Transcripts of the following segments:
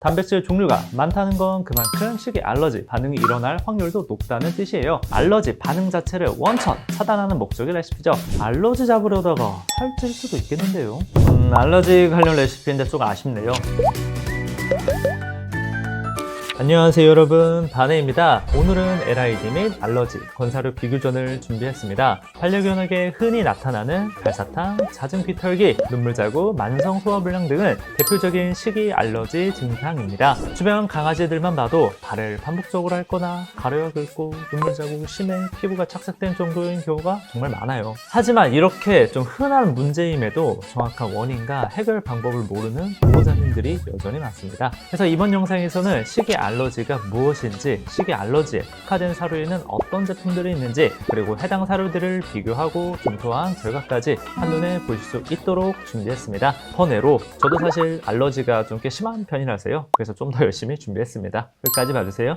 단백질 종류가 많다는 건 그만큼 식이 알러지 반응이 일어날 확률도 높다는 뜻이에요. 알러지 반응 자체를 원천 차단하는 목적의 레시피죠. 알러지 잡으려다가 살찔 수도 있겠는데요. 음, 알러지 관련 레시피인데 좀 아쉽네요. 안녕하세요 여러분. 바네입니다. 오늘은 LID 및 알러지, 건사료 비교전을 준비했습니다. 반려견에게 흔히 나타나는 발사탕, 잦은 귀털기, 눈물 자국, 만성 소화불량 등은 대표적인 식이 알러지 증상입니다. 주변 강아지들만 봐도 발을 반복적으로 핥거나 가려워 긁고 눈물 자국이 심해 피부가 착색된 정도인 경우가 정말 많아요. 하지만 이렇게 좀 흔한 문제임에도 정확한 원인과 해결 방법을 모르는 보호자님들이 여전히 많습니다. 그래서 이번 영상에서는 식이 알러지 가 무엇인지, 식이 알러지에 특화된 사료에는 어떤 제품들이 있는지, 그리고 해당 사료들을 비교하고 검토한 결과까지 한눈에 보실 수 있도록 준비했습니다. 번외로 저도 사실 알러지가 좀 꽤 심한 편이라서요. 그래서 좀 더 열심히 준비했습니다. 끝까지 봐주세요.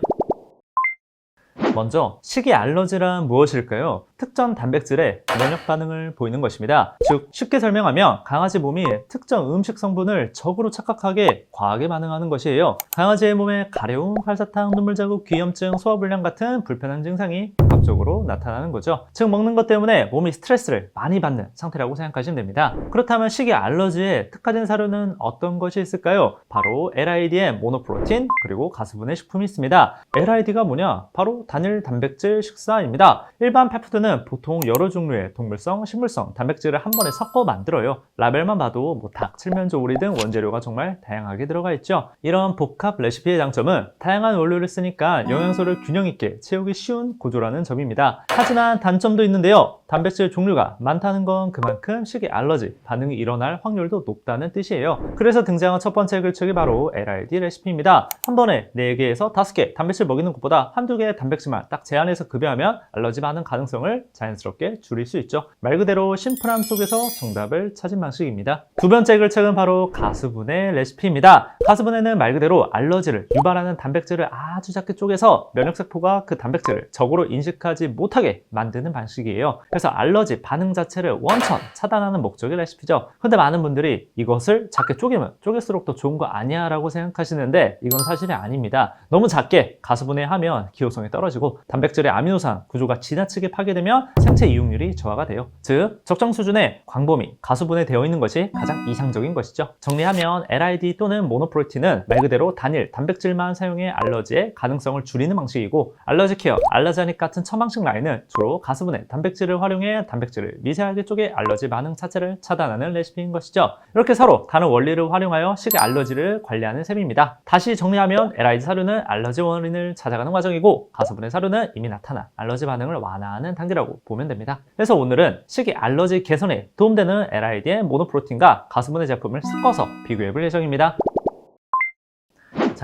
먼저 식이 알러지란 무엇일까요? 특정 단백질에 면역 반응을 보이는 것입니다. 즉 쉽게 설명하면 강아지 몸이 특정 음식 성분을 적으로 착각하게 과하게 반응하는 것이에요. 강아지의 몸에 가려움, 활사탕, 눈물 자국, 귀염증, 소화불량 같은 불편한 증상이 복합적으로 나타나는 거죠. 즉 먹는 것 때문에 몸이 스트레스를 많이 받는 상태라고 생각하시면 됩니다. 그렇다면 식이 알러지에 특화된 사료는 어떤 것이 있을까요? 바로 LIDM 모노프로틴 그리고 가수분해 식품이 있습니다. LID가 뭐냐? 바로 단일 단백질 식사입니다. 일반 펫푸드는 보통 여러 종류의 동물성, 식물성 단백질을 한 번에 섞어 만들어요. 라벨만 봐도 뭐 닭, 칠면조, 오리 등 원재료가 정말 다양하게 들어가 있죠. 이런 복합 레시피의 장점은 다양한 원료를 쓰니까 영양소를 균형 있게 채우기 쉬운 구조라는 점 입니다. 하지만 단점도 있는데요. 단백질 종류가 많다는 건 그만큼 식이 알러지 반응이 일어날 확률도 높다는 뜻이에요. 그래서 등장한 첫 번째 글책이 바로 LRD 레시피입니다. 한 번에 4개에서 5개 단백질 먹이는 것보다 한두 개의 단백질만 딱 제한해서 급여하면 알러지 반응 가능성을 자연스럽게 줄일 수 있죠. 말 그대로 심플함 속에서 정답을 찾은 방식입니다. 두 번째 글책은 바로 가수분해 레시피입니다. 가수분해는 말 그대로 알러지를 유발하는 단백질을 아주 작게 쪼개서 면역세포가 그 단백질을 적으로 인식 하지 못하게 만드는 방식이에요. 그래서 알러지 반응 자체를 원천 차단하는 목적의 레시피죠. 근데 많은 분들이 이것을 작게 쪼개면 쪼갤수록 더 좋은 거 아니야 라고 생각하시는데 이건 사실이 아닙니다. 너무 작게 가수분해하면 기호성이 떨어지고 단백질의 아미노산 구조가 지나치게 파괴되면 생체 이용률이 저하가 돼요. 즉 적정 수준의 광범위 가수분해 되어 있는 것이 가장 이상적인 것이죠. 정리하면 LID 또는 모노프로틴은 말 그대로 단일 단백질만 사용해 알러지의 가능성을 줄이는 방식이고 알러지 케어, 알라자닉 같은 처방식 라인은 주로 가수분해 단백질을 활용해 단백질을 미세하게 쪼개 알러지 반응 자체를 차단하는 레시피인 것이죠. 이렇게 서로 다른 원리를 활용하여 식의 알러지를 관리하는 셈입니다. 다시 정리하면 LID 사료는 알러지 원인을 찾아가는 과정이고 가수분해 사료는 이미 나타난 알러지 반응을 완화하는 단계라고 보면 됩니다. 그래서 오늘은 식이 알러지 개선에 도움되는 LID의 모노프로틴과 가수분해 제품을 섞어서 비교해 볼 예정입니다.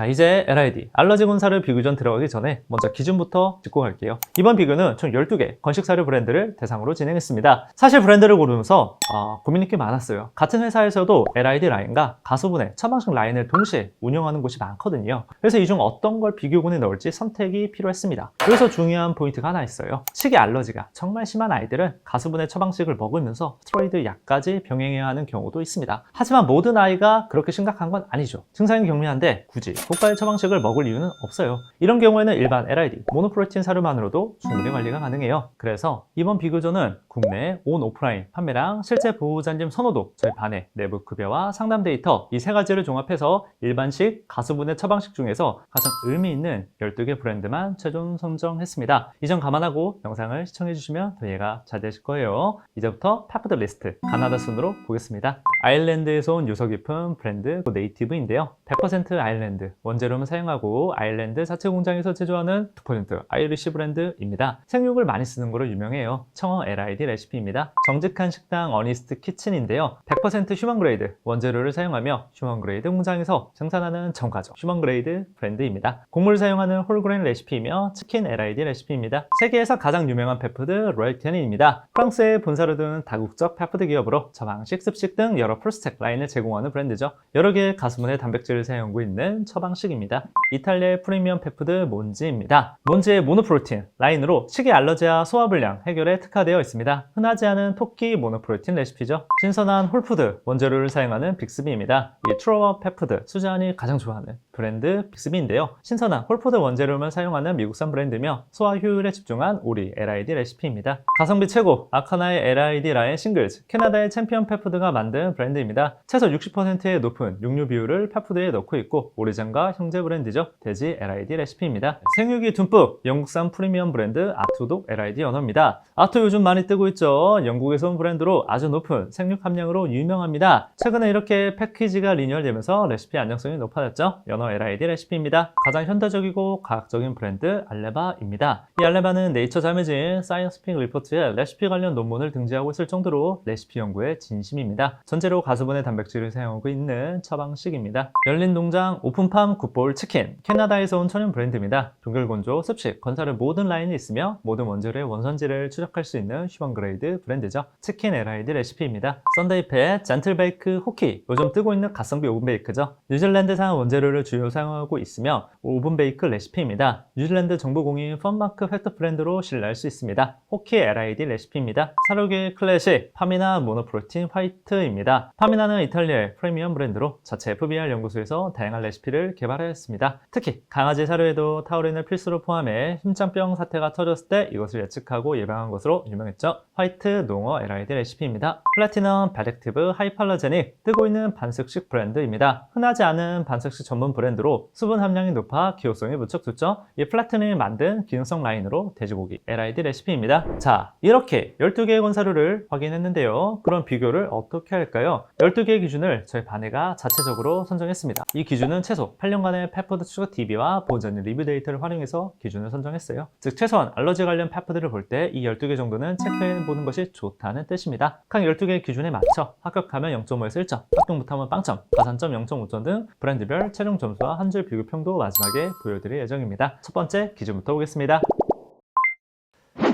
자 이제 LID 알러지 군사를 비교전 들어가기 전에 먼저 기준부터 짚고 갈게요. 이번 비교는 총 12개 건식사료 브랜드를 대상으로 진행했습니다. 사실 브랜드를 고르면서 아, 고민이 꽤 많았어요. 같은 회사에서도 LID 라인과 가수분해 처방식 라인을 동시에 운영하는 곳이 많거든요. 그래서 이 중 어떤 걸 비교군에 넣을지 선택이 필요했습니다. 여기서 중요한 포인트가 하나 있어요. 식이 알러지가 정말 심한 아이들은 가수분해 처방식을 먹으면서 스테로이드 약까지 병행해야 하는 경우도 있습니다. 하지만 모든 아이가 그렇게 심각한 건 아니죠. 증상이 경미한데 굳이 고가의 처방식을 먹을 이유는 없어요. 이런 경우에는 일반 LID, 모노프로틴 사료만으로도 충분히 관리가 가능해요. 그래서 이번 비교전은 국내 온 오프라인 판매량, 실제 보호자님 선호도, 저희 반의 내부 급여와 상담 데이터 이 세 가지를 종합해서 일반식, 가수분해 처방식 중에서 가장 의미 있는 12개 브랜드만 최종 선정했습니다. 이 점 감안하고 영상을 시청해 주시면 더 이해가 잘 되실 거예요. 이제부터 팝푸드 리스트 가나다 순으로 보겠습니다. 아일랜드에서 온 유서 깊은 브랜드 네이티브인데요. 100% 아일랜드 원재료만 사용하고 아일랜드 자체 공장에서 제조하는 2% 아이리시 브랜드입니다. 생육을 많이 쓰는 거로 유명해요. 청어 LID 레시피입니다. 정직한 식당 어니스트 키친인데요. 100% 휴먼 그레이드 원재료를 사용하며 휴먼 그레이드 공장에서 생산하는 정가적 휴먼 그레이드 브랜드입니다. 곡물 사용하는 홀그레인 레시피이며 치킨 LID 레시피입니다. 세계에서 가장 유명한 펫푸드 로열티안입니다. 프랑스의 본사를 둔 다국적 펫푸드 기업으로 처방식, 습식 등 여러 풀스택 라인을 제공하는 브랜드죠. 여러 개의 가수분해 단백질을 사용하고 있는 처방식입니다. 이탈리아의 프리미엄 펫푸드 몬지입니다. 몬지의 모노프로틴 라인으로 식이 알러지와 소화불량 해결에 특화되어 있습니다. 흔하지 않은 토끼 모노프로틴 레시피죠. 신선한 홀푸드 원재료를 사용하는 빅스비입니다. 이 트로워 펫푸드 수잔이 가장 좋아하는 브랜드 빅스비인데요. 신선한 홀포드 원재료만 사용하는 미국산 브랜드며 소화 효율에 집중한 오리 LID 레시피입니다. 가성비 최고 아카나의 LID 라인 싱글즈 캐나다의 챔피언 페푸드가 만든 브랜드입니다. 최소 60%의 높은 육류 비율을 페푸드에 넣고 있고 오리장과 형제 브랜드죠. 돼지 LID 레시피입니다. 생육이 듬뿍 영국산 프리미엄 브랜드 아투독 LID 연어입니다. 아투 요즘 많이 뜨고 있죠. 영국에서 온 브랜드로 아주 높은 생육 함량으로 유명합니다. 최근에 이렇게 패키지가 리뉴얼되면서 레시피 안정성이 높아졌죠. LID 레시피입니다. 가장 현대적이고 과학적인 브랜드 알레바입니다. 이 알레바는 네이처 자매진 사이언스픽 리포트에 레시피 관련 논문을 등재하고 있을 정도로 레시피 연구에 진심입니다. 전제로 가수분해 단백질을 사용하고 있는 처방식입니다. 열린 농장 오픈팜 굿볼 치킨 캐나다에서 온 천연 브랜드입니다. 동결 건조, 습식, 건사를 모든 라인이 있으며 모든 원재료의 원산지를 추적할 수 있는 휴먼 그레이드 브랜드죠. 치킨 LID 레시피입니다. 썬데이패, 젠틀 베이크, 호키 요즘 뜨고 있는 가성비 오븐 베이크죠. 뉴질랜드산 원재료를 주요 사용하고 있으며 오븐 베이크 레시피입니다. 뉴질랜드 정부 공인 펀마크 팩트 브랜드로 신뢰할 수 있습니다. 호키 LID 레시피입니다. 사료계 클래식 파미나 모노프로틴 화이트입니다. 파미나는 이탈리아의 프리미엄 브랜드로 자체 FBR 연구소에서 다양한 레시피를 개발하였습니다. 특히 강아지 사료에도 타우린을 필수로 포함해 심장병 사태가 터졌을 때 이것을 예측하고 예방한 것으로 유명했죠. 화이트 농어 LID 레시피입니다. 플래티넘 베렉티브 하이팔러제닉 뜨고 있는 반숙식 브랜드입니다. 흔하지 않은 반숙식 전문 브랜드 로 수분 함량이 높아 기호성이 무척 좋죠. 이 플래티넘이 만든 기능성 라인으로 돼지고기 LID 레시피입니다. 자, 이렇게 12개의 권사료를 확인했는데요. 그럼 비교를 어떻게 할까요? 12개의 기준을 저희 반해가 자체적으로 선정했습니다. 이 기준은 최소 8년간의 페퍼드 추가 DB와 보전 리뷰 데이터를 활용해서 기준을 선정했어요. 즉 최소한 알러지 관련 페퍼드를 볼 때 이 12개 정도는 체크해 보는 것이 좋다는 뜻입니다. 각 12개의 기준에 맞춰 합격하면 0.5에서 1점, 합격 못하면 빵점, 가산점 0.5점 등 브랜드별 최종 점 수와 한 줄 비교평도 마지막에 보여드릴 예정입니다. 첫 번째 기준부터 보겠습니다.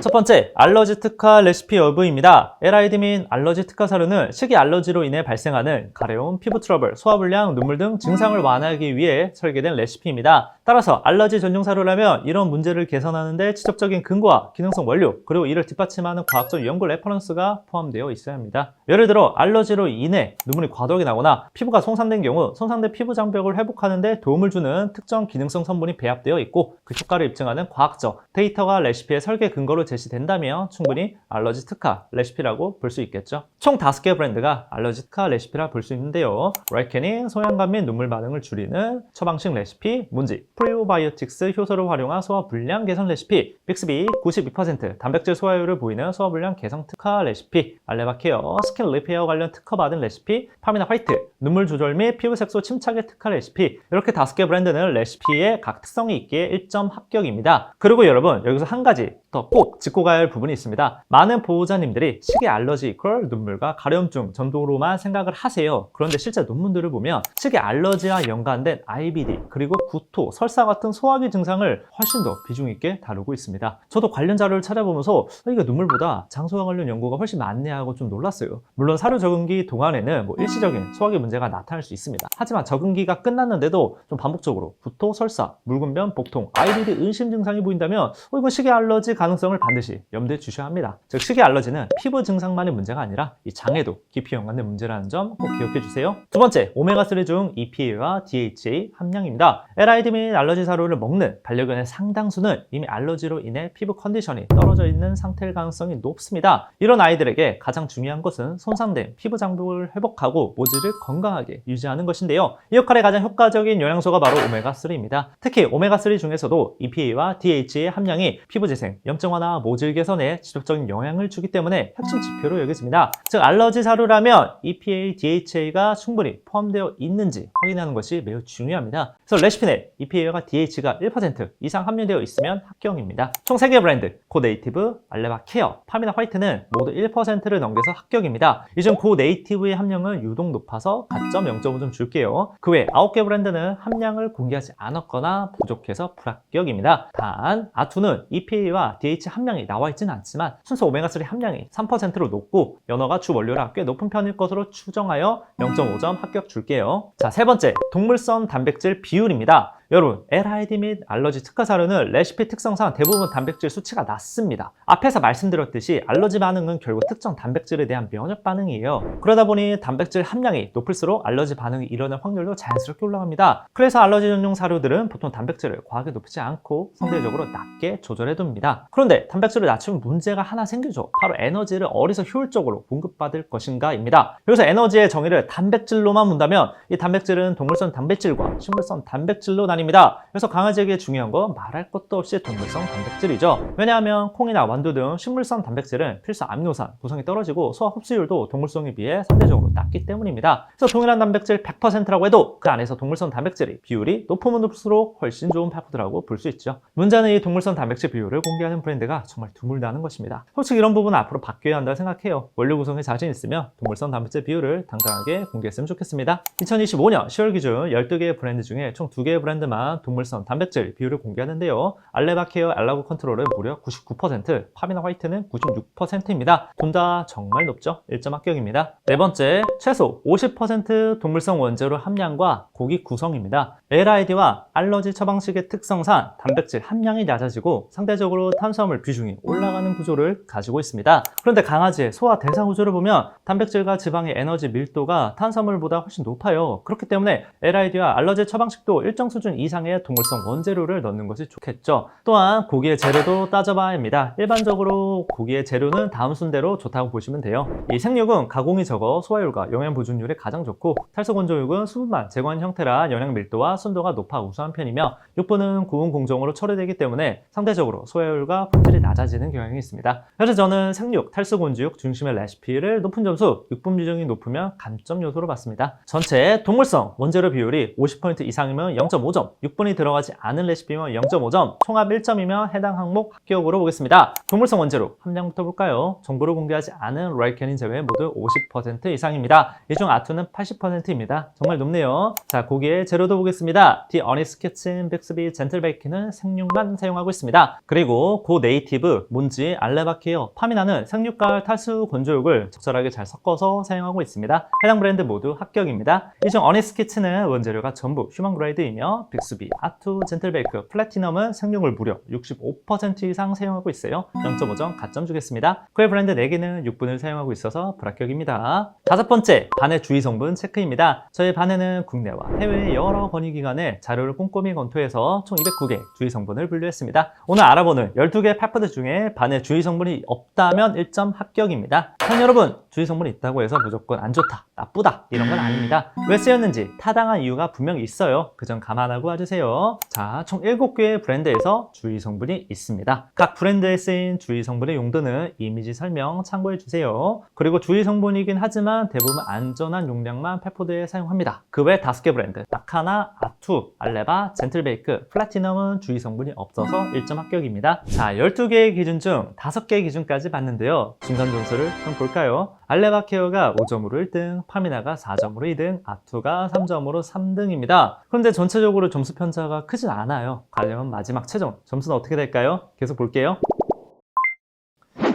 첫 번째, 알러지 특화 레시피 여부입니다. LID 및 알러지 특화 사료는 식이 알러지로 인해 발생하는 가려움, 피부 트러블, 소화불량, 눈물 등 증상을 완화하기 위해 설계된 레시피입니다. 따라서 알러지 전용 사료라면 이런 문제를 개선하는데 지적적인 근거와 기능성 원료, 그리고 이를 뒷받침하는 과학적 연구 레퍼런스가 포함되어 있어야 합니다. 예를 들어 알러지로 인해 눈물이 과도하게 나거나 피부가 손상된 경우 손상된 피부 장벽을 회복하는데 도움을 주는 특정 기능성 성분이 배합되어 있고 그 효과를 입증하는 과학적 데이터가 레시피의 설계 근거로 제시 된다면 충분히 알러지 특화 레시피라고 볼 수 있겠죠. 총 5개 브랜드가 알러지 특화 레시피라 볼 수 있는데요. 라이켄이 소양감 및 눈물 반응을 줄이는 처방식 레시피, 문지, 프리오바이오틱스 효소를 활용한 소화 불량 개선 레시피, 빅스비 92% 단백질 소화율을 보이는 소화 불량 개선 특화 레시피, 알레바 케어, 스킨 리페어 관련 특허받은 레시피, 파미나 화이트, 눈물 조절 및 피부 색소 침착에 특화 레시피 이렇게 5개 브랜드는 레시피에 각 특성이 있기에 1점 합격입니다. 그리고 여러분 여기서 한 가지 더 꼭 짚고 가야 할 부분이 있습니다. 많은 보호자님들이 식이 알러지 이퀄 눈물과 가려움증 정도로만 생각을 하세요. 그런데 실제 논문들을 보면 식이 알러지와 연관된 IBD 그리고 구토, 설사 같은 소화기 증상을 훨씬 더 비중 있게 다루고 있습니다. 저도 관련 자료를 찾아보면서 어, 이게 눈물보다 장소와 관련 연구가 훨씬 많네 하고 좀 놀랐어요. 물론 사료 적응기 동안에는 뭐 일시적인 소화기 문제가 나타날 수 있습니다. 하지만 적응기가 끝났는데도 좀 반복적으로 구토, 설사, 묽은변, 복통, IBD 의심 증상이 보인다면 어, 이건 식이 알러지 가능성을 반드시 염두에 주셔야 합니다. 즉 식이 알러지는 피부 증상만의 문제가 아니라 이 장에도 깊이 연관된 문제라는 점 꼭 기억해 주세요. 두 번째, 오메가3 중 EPA와 DHA 함량입니다. LID 및 알러지 사료를 먹는 반려견의 상당수는 이미 알러지로 인해 피부 컨디션이 떨어져 있는 상태일 가능성이 높습니다. 이런 아이들에게 가장 중요한 것은 손상된 피부 장벽을 회복하고 모질을 건강 하게 유지하는 것인데요. 이 역할에 가장 효과적인 영양소가 바로 오메가3입니다. 특히 오메가3 중에서도 EPA와 DHA의 함량이 피부 재생, 염증 완화, 모질 개선에 지속적인 영향을 주기 때문에 핵심 지표로 여겨집니다. 즉 알러지 사료라면 EPA, DHA가 충분히 포함되어 있는지 확인하는 것이 매우 중요합니다. 그래서 레시피 내 EPA와 DHA가 1% 이상 함유되어 있으면 합격입니다. 총 3개 브랜드 고네이티브, 알레바 케어, 파미나 화이트는 모두 1%를 넘겨서 합격입니다. 이중 고네이티브의 함량은 유독 높아서 가점 0.5점 줄게요. 그 외 9개 브랜드는 함량을 공개하지 않았거나 부족해서 불합격입니다. 단 아투는 EPA와 DHA 함량이 나와 있지는 않지만 순수 오메가3 함량이 3%로 높고 연어가 주 원료라 꽤 높은 편일 것으로 추정하여 0.5점 합격 줄게요. 자, 세 번째 동물성 단백질 비율입니다. 여러분, LID 및 알러지 특화 사료는 레시피 특성상 대부분 단백질 수치가 낮습니다. 앞에서 말씀드렸듯이 알러지 반응은 결국 특정 단백질에 대한 면역 반응이에요. 그러다 보니 단백질 함량이 높을수록 알러지 반응이 일어날 확률도 자연스럽게 올라갑니다. 그래서 알러지 전용 사료들은 보통 단백질을 과하게 높이지 않고 상대적으로 낮게 조절해둡니다. 그런데 단백질을 낮추면 문제가 하나 생기죠. 바로 에너지를 어디서 효율적으로 공급받을 것인가입니다. 여기서 에너지의 정의를 단백질로만 본다면 이 단백질은 동물성 단백질과 식물성 단백질로 나 뉩니다. 그래서 강아지에게 중요한 건 말할 것도 없이 동물성 단백질이죠. 왜냐하면 콩이나 완두 등 식물성 단백질은 필수 아미노산 구성이 떨어지고 소화 흡수율도 동물성에 비해 상대적으로 낮기 때문입니다. 그래서 동일한 단백질 100%라고 해도 그 안에서 동물성 단백질의 비율이 높으면 높을수록 훨씬 좋은 파푸드라고 볼 수 있죠. 문제는 이 동물성 단백질 비율을 공개하는 브랜드가 정말 드물다는 것입니다. 솔직히 이런 부분은 앞으로 바뀌어야 한다고 생각해요. 원료 구성에 자신 있으면 동물성 단백질 비율을 당당하게 공개했으면 좋겠습니다. 2025년 10월 기준 12개의 브랜드 중에 총 2개의 브랜드 만 동물성 단백질 비율을 공개하는데요. 알레바케어 알라고 컨트롤은 무려 99%, 파미나 화이트는 96%입니다. 둘다 정말 높죠? 1점 합격입니다. 네 번째, 최소 50% 동물성 원재료 함량과 고기 구성입니다. LID와 알러지 처방식의 특성상 단백질 함량이 낮아지고 상대적으로 탄수화물 비중이 올라가는 구조를 가지고 있습니다. 그런데 강아지의 소화 대사 구조를 보면 단백질과 지방의 에너지 밀도가 탄수화물보다 훨씬 높아요. 그렇기 때문에 LID와 알러지 처방식도 일정 수준 이상의 동물성 원재료를 넣는 것이 좋겠죠. 또한 고기의 재료도 따져봐야 합니다. 일반적으로 고기의 재료는 다음 순대로 좋다고 보시면 돼요. 이 생육은 가공이 적어 소화율과 영양 보존율이 가장 좋고 탈수건조육은 수분만 제거한 형태라 영양 밀도와 순도가 높아 우수한 편이며 육부는 구운 공정으로 처리되기 때문에 상대적으로 소화율과 품질이 낮아지는 경향이 있습니다. 그래서 저는 생육, 탈수건조육 중심의 레시피를 높은 점수, 육분 비중이 높으면 감점 요소로 봤습니다. 전체 동물성 원재료 비율이 50% 이상이면 0.5점, 육분이 들어가지 않은 레시피면 0.5점, 총합 1점이면 해당 항목 합격으로 보겠습니다. 동물성 원재료 함량부터 볼까요? 정보를 공개하지 않은 라이캐닌 제외 모두 50% 이상입니다. 이 중 아투는 80%입니다. 정말 높네요. 자, 고기의 재료도 보겠습니다. 디 어니스 키친, 빅스비, 젠틀 베이키는 생육만 사용하고 있습니다. 그리고 고 네이티브, 몬지, 알레바키어, 파미나는 생육과 탈수 건조육을 적절하게 잘 섞어서 사용하고 있습니다. 해당 브랜드 모두 합격입니다. 이 중 어니스 키친은 원재료가 전부 휴먼 그레이드이며 빅스비, 아투, 젠틀베이크, 플래티넘은 생육을 무려 65% 이상 사용하고 있어요. 0.5점 가점 주겠습니다. 그의 브랜드 4개는 6분을 사용하고 있어서 불합격입니다. 다섯 번째, 반의 주의 성분 체크입니다. 저희 반에는 국내와 해외의 여러 권익기관의 자료를 꼼꼼히 검토해서 총 209개 주의 성분을 분류했습니다. 오늘 알아보는 12개 펫푸드 중에 반의 주의 성분이 없다면 1점 합격입니다. 한 여러분, 주의 성분이 있다고 해서 무조건 안 좋다, 나쁘다 이런 건 아닙니다. 왜 쓰였는지 타당한 이유가 분명히 있어요. 그 점 감안하고 와주세요. 자, 총 7개의 브랜드에서 주의 성분이 있습니다. 각 브랜드에 쓰인 주의 성분의 용도는 이미지 설명 참고해 주세요. 그리고 주의 성분이긴 하지만 대부분 안전한 용량만 펫푸드에 사용합니다. 그 외 5개 브랜드, 나카나, 아투, 알레바, 젠틀베이크, 플래티넘은 주의 성분이 없어서 1점 합격입니다. 자, 12개의 기준 중 5개의 기준까지 봤는데요. 중간 점수를 좀 볼까요? 알레바 케어가 5점으로 1등, 파미나가 4점으로 2등, 아투가 3점으로 3등입니다. 그런데 전체적으로 점수 편차가 크진 않아요. 가려면 마지막 최종 점수는 어떻게 될까요? 계속 볼게요.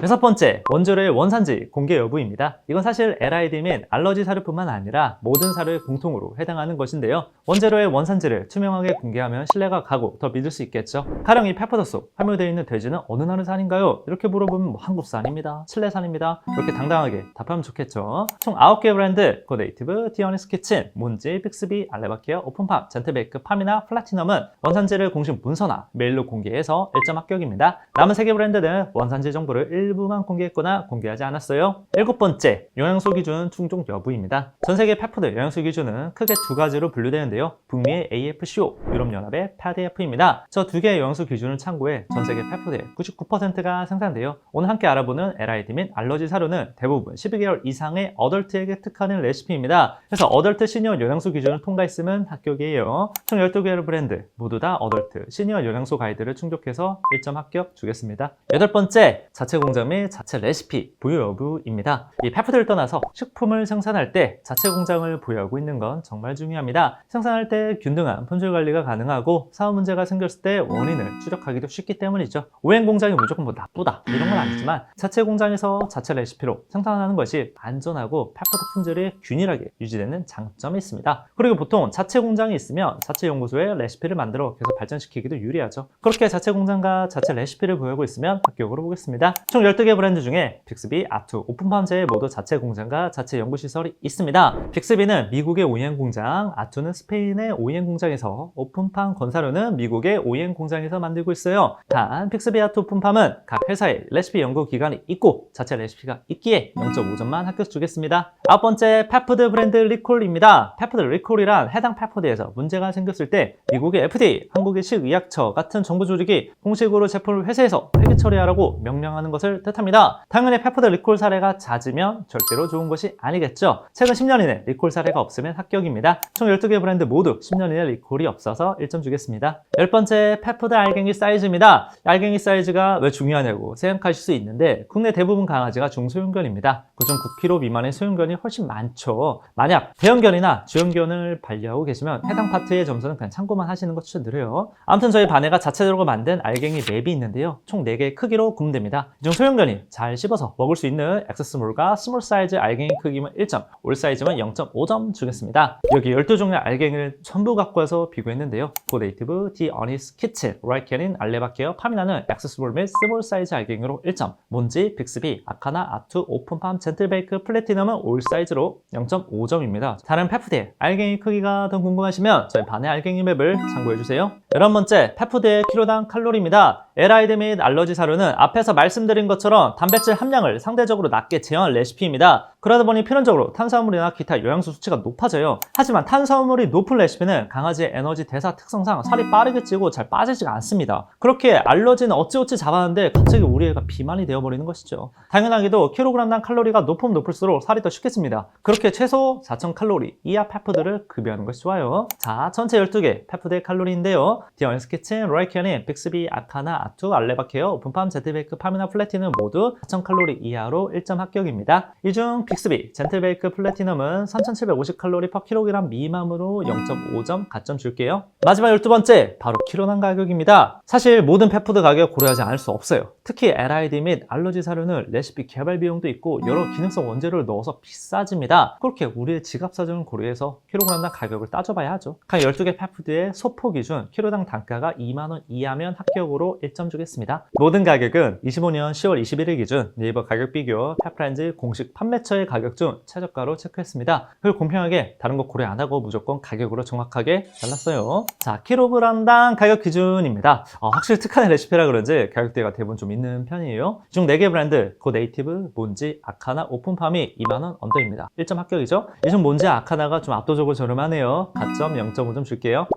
여섯 번째, 원재료의 원산지 공개 여부입니다. 이건 사실 LID 및 알러지 사료뿐만 아니라 모든 사료에 공통으로 해당하는 것인데요. 원재료의 원산지를 투명하게 공개하면 신뢰가 가고 더 믿을 수 있겠죠. 가령 이 페퍼더소 함유되어 있는 돼지는 어느 나라 산인가요? 이렇게 물어보면 뭐 한국산입니다. 칠레산입니다. 이렇게 당당하게 답하면 좋겠죠. 총 9개 브랜드, 고네이티브, 디어니스 키친, 몬지, 픽스비, 알레바케어, 오픈팜, 젠틀베이크, 팜이나 플라티넘은 원산지를 공식 문서나 메일로 공개해서 1점 합격입니다. 남은 3개 브랜드는 원산지 정보를 일부만 공개했거나 공개하지 않았어요. 일곱 번째, 영양소 기준 충족 여부입니다. 전 세계 펫푸드 영양소 기준은 크게 두 가지로 분류되는데요. 북미의 AFCO, 유럽연합의 PADF입니다. 저 두 개의 영양소 기준을 참고해 전 세계 펫푸드의 99%가 생산돼요. 오늘 함께 알아보는 LID 및 알러지 사료는 대부분 12개월 이상의 어덜트에게 특화된 레시피입니다. 그래서 어덜트 시니어 영양소 기준을 통과했으면 합격이에요. 총 12개의 브랜드 모두 다 어덜트 시니어 영양소 가이드를 충족해서 1점 합격 주겠습니다. 여덟 번째, 자체 공작 및 자체 레시피 보유 여부입니다. 이 페프들을 떠나서 식품을 생산할 때 자체 공장을 보유하고 있는 건 정말 중요합니다. 생산할 때 균등한 품질 관리가 가능하고 사업 문제가 생겼을 때 원인을 추적하기도 쉽기 때문이죠. 오행 공장이 무조건 뭐 나쁘다 이런 건 아니지만 자체 공장에서 자체 레시피로 생산하는 것이 안전하고 페프드 품질이 균일하게 유지되는 장점이 있습니다. 그리고 보통 자체 공장이 있으면 자체 연구소에 레시피를 만들어 계속 발전시키기도 유리하죠. 그렇게 자체 공장과 자체 레시피를 보유하고 있으면 합격으로 보겠습니다. 총 12개 브랜드 중에 빅스비, 아투, 오픈팜제에 모두 자체 공장과 자체 연구시설이 있습니다. 빅스비는 미국의 OEM 공장, 아투는 스페인의 OEM 공장에서 오픈팜 건사료는 미국의 OEM 공장에서 만들고 있어요. 단 빅스비, 아투, 오픈팜은 각 회사의 레시피 연구 기관이 있고 자체 레시피가 있기에 0.5점만 합격 주겠습니다. 아홉 번째 페푸드 브랜드 리콜입니다. 페푸드 리콜이란 해당 페푸드에서 문제가 생겼을 때 미국의 FDA, 한국의 식의약처 같은 정부 조직이 공식으로 제품을 회사에서 폐기 처리하라고 명령하는 것을 뜻합니다. 당연히 페푸드 리콜 사례가 잦으면 절대로 좋은 것이 아니겠죠. 최근 10년 이내 리콜 사례가 없으면 합격입니다. 총 12개 브랜드 모두 10년 이내 리콜이 없어서 1점 주겠습니다. 열 번째 페푸드 알갱이 사이즈입니다. 알갱이 사이즈가 왜 중요하냐고 생각하실 수 있는데 국내 대부분 강아지가 중소형견입니다. 그중 9kg 미만의 소형견이 훨씬 많죠. 만약 대형견이나 중형견을 반려하고 계시면 해당 파트의 점수는 그냥 참고만 하시는 것 추천드려요. 아무튼 저희 반에가 자체적으로 만든 알갱이 맵이 있는데요. 총 4개의 크기로 구분됩니다. 이중 소형견이 잘 씹어서 먹을 수 있는 엑스스몰과 스몰 사이즈 알갱이 크기면 1점, 올 사이즈면 0.5점 주겠습니다. 여기 12종의 알갱이를 전부 갖고 와서 비교했는데요. 고데이티브, 디 어니스 키친, 라이케린, 알레바케어, 파미나는 엑스스몰 및 스몰 사이즈 알갱이로 1점, 몬지, 빅스비, 아카나, 아투, 오픈팜, 젠틀베이크, 플래티넘은 올 사이즈로 0.5점입니다. 다른 페프드의 알갱이 크기가 더 궁금하시면 저희 반의 알갱이 맵을 참고해주세요. 열한 번째, 페프드의 키로당 칼로리입니다. 에라이드 및 알러지 사료는 앞에서 말씀드린 것처럼 단백질 함량을 상대적으로 낮게 제어한 레시피입니다. 그러다 보니 필연적으로 탄수화물이나 기타 영양소 수치가 높아져요. 하지만 탄수화물이 높은 레시피는 강아지의 에너지 대사 특성상 살이 빠르게 찌고 잘 빠지지가 않습니다. 그렇게 알러지는 어찌어찌 잡았는데 갑자기 우리 애가 비만이 되어버리는 것이죠. 당연하게도 킬로그램당 칼로리가 높으면 높을수록 살이 더 쉽게 씁니다. 그렇게 최소 4,000칼로리 이하 페프드를 급여하는 것이 좋아요. 자, 전체 12개 페프드의 칼로리인데요. 디언스 키친, 로이키언인, 빅스비, 아카나, 아투, 알레바케어, 오픈팜, 제트베이크, 파미나, 플래티 는 모두 4,000칼로리 이하로 1점 합격입니다. 이 중 빅스비, 젠틀베이크, 플래티넘은 3,750칼로리 per 킬로그램 미만으로 0.5점 가점 줄게요. 마지막 12번째, 바로 키로당 가격입니다. 사실 모든 페푸드 가격 고려하지 않을 수 없어요. 특히 LID 및 알러지 사료는 레시피 개발 비용도 있고 여러 기능성 원재료를 넣어서 비싸집니다. 그렇게 우리의 지갑 사정을 고려해서 킬로그램당 가격을 따져봐야 하죠. 각 12개 페푸드의 소포 기준 키로당 단가가 2만원 이하면 합격으로 1점 주겠습니다. 모든 가격은 25년 10월 21일 기준 네이버 가격 비교 페프렌즈 공식 판매처의 가격 중 최저가로 체크했습니다. 그걸 공평하게 다른 거 고려 안 하고 무조건 가격으로 정확하게 잘랐어요. 자, 킬로그램당 가격 기준입니다. 어, 확실히 특화된 레시피라 그런지 가격대가 대부분 좀 있는 편이에요. 이중 4개 브랜드, 고 네이티브, 몬지, 아카나, 오픈팜이 2만원 언더입니다. 1점 합격이죠? 이중 몬지, 아카나가 좀 압도적으로 저렴하네요. 가점 0.5점 줄게요.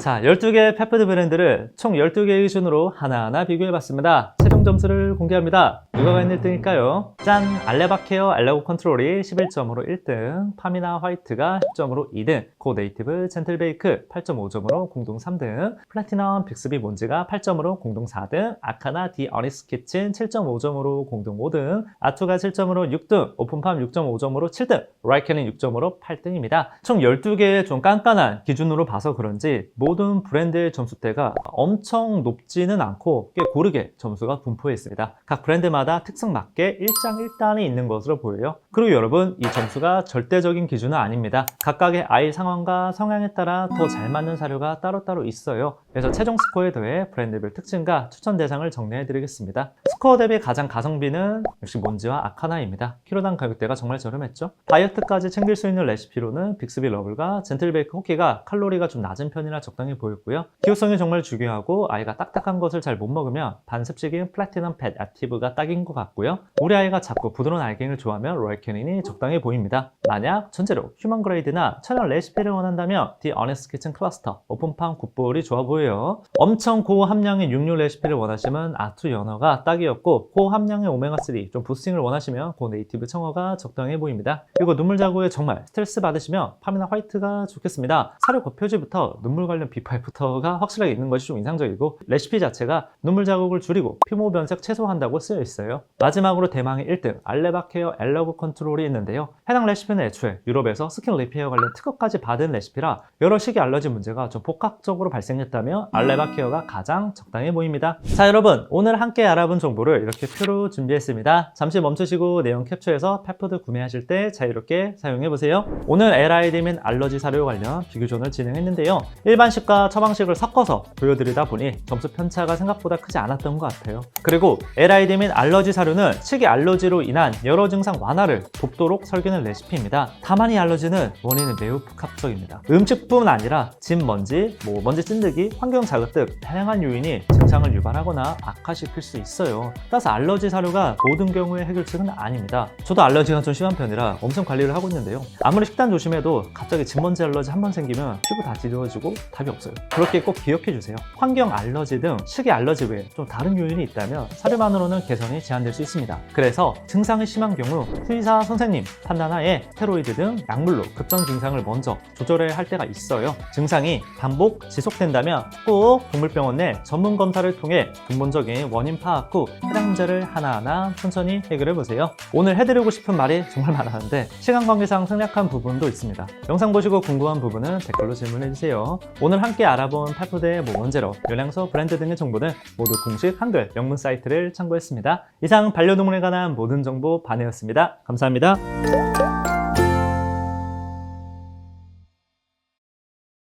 자, 12개 페프드 브랜드를 총 12개 기준으로 하나하나 비교해봤습니다. 점수를 공개합니다. 누가 과연 1등일까요? 짠! 알레바케어 알레고 컨트롤이 11점으로 1등, 파미나 화이트가 10점으로 2등, 고 네이티브 젠틀베이크 8.5점으로 공동 3등, 플래티넘 빅스비 몬지가 8점으로 공동 4등, 아카나 디 어니스 키친 7.5점으로 공동 5등, 아투가 7점으로 6등, 오픈팜 6.5점으로 7등, 라이켄은 6점으로 8등입니다. 총 12개의 좀 깐깐한 기준으로 봐서 그런지 모든 브랜드의 점수대가 엄청 높지는 않고 꽤 고르게 점수가 분포 해 있습니다. 각 브랜드마다 특성 맞게 일장일단이 있는 것으로 보여요. 그리고 여러분 이 점수가 절대적인 기준은 아닙니다. 각각의 아이 상황과 성향에 따라 더 잘 맞는 사료가 따로따로 있어요. 그래서 최종 스코어에 더해 브랜드별 특징과 추천 대상을 정리해 드리겠습니다. 스코어 대비 가장 가성비는 역시 몬지와 아카나입니다. 키로당 가격대가 정말 저렴했죠. 다이어트까지 챙길 수 있는 레시피로는 빅스비 러블과 젠틀베이크 호키가 칼로리가 좀 낮은 편이라 적당히 보였고요. 기호성이 정말 중요하고 아이가 딱딱한 것을 잘 못 먹으면 반습식인 플 래티넘 팻 액티브가 딱인 것 같고요. 우리 아이가 작고 부드러운 알갱이를 좋아하면 로이캐닌이 적당해 보입니다. 만약 전체로 휴먼 그레이드나 천연 레시피를 원한다면 디 어네스 키친 클러스터 오픈팜 굿볼이 좋아 보여요. 엄청 고함량의 육류 레시피를 원하시면 아투 연어가 딱이었고 고함량의 오메가3 좀 부스팅을 원하시면 고 네이티브 청어가 적당해 보입니다. 그리고 눈물 자국에 정말 스트레스 받으시면 파미나 화이트가 좋겠습니다. 사료 겉표지부터 눈물 관련 비파이부터가 확실하게 있는 것이 좀 인상적이고 레시피 자체가 눈물 자국을 줄이고 피부 생후 변색 최소화한다고 쓰여 있어요. 마지막으로 대망의 1등 알레바 케어 엘러브 컨트롤이 있는데요. 해당 레시피는 애초에 유럽에서 스킨 리페어 관련 특허까지 받은 레시피라 여러 시기 알러지 문제가 좀 복합적으로 발생했다며 알레바 케어가 가장 적당해 보입니다. 자 여러분 오늘 함께 알아본 정보를 이렇게 표로 준비했습니다. 잠시 멈추시고 내용 캡처해서 펫푸드 구매하실 때 자유롭게 사용해 보세요. 오늘 LID 및 알러지 사료 관련 비교전을 진행했는데요. 일반식과 처방식을 섞어서 보여드리다 보니 점수 편차가 생각보다 크지 않았던 것 같아요. 그리고 LID 및 알러지 사료는 식이 알러지로 인한 여러 증상 완화를 돕도록 설계된 레시피입니다. 다만 이 알러지는 원인은 매우 복합적입니다. 음식뿐 아니라 집 먼지, 뭐 먼지 찐득이, 환경 자극 등 다양한 요인이 증상을 유발하거나 악화시킬 수 있어요. 따라서 알러지 사료가 모든 경우에 해결책은 아닙니다. 저도 알러지가 좀 심한 편이라 엄청 관리를 하고 있는데요. 아무리 식단 조심해도 갑자기 집먼지 알러지 한 번 생기면 피부 다 지겨워지고 답이 없어요. 그렇게 꼭 기억해 주세요. 환경 알러지 등 식이 알러지 외에 좀 다른 요인이 있다면 사료만으로는 개선이 제한될 수 있습니다. 그래서 증상이 심한 경우 수의사 선생님 판단하에 스테로이드 등 약물로 급성 증상을 먼저 조절해야 할 때가 있어요. 증상이 반복 지속된다면 꼭 동물병원 내 전문 검사를 통해 근본적인 원인 파악 후 해당 문제를 하나하나 천천히 해결해 보세요. 오늘 해드리고 싶은 말이 정말 많았는데 시간 관계상 생략한 부분도 있습니다. 영상 보시고 궁금한 부분은 댓글로 질문해 주세요. 오늘 함께 알아본 팔푸드의 뭐 원재료, 영양소, 브랜드 등의 정보는 모두 공식 한글 영문 사이트를 참고했습니다. 이상 반려동물에 관한 모든 정보 반해였습니다. 감사합니다.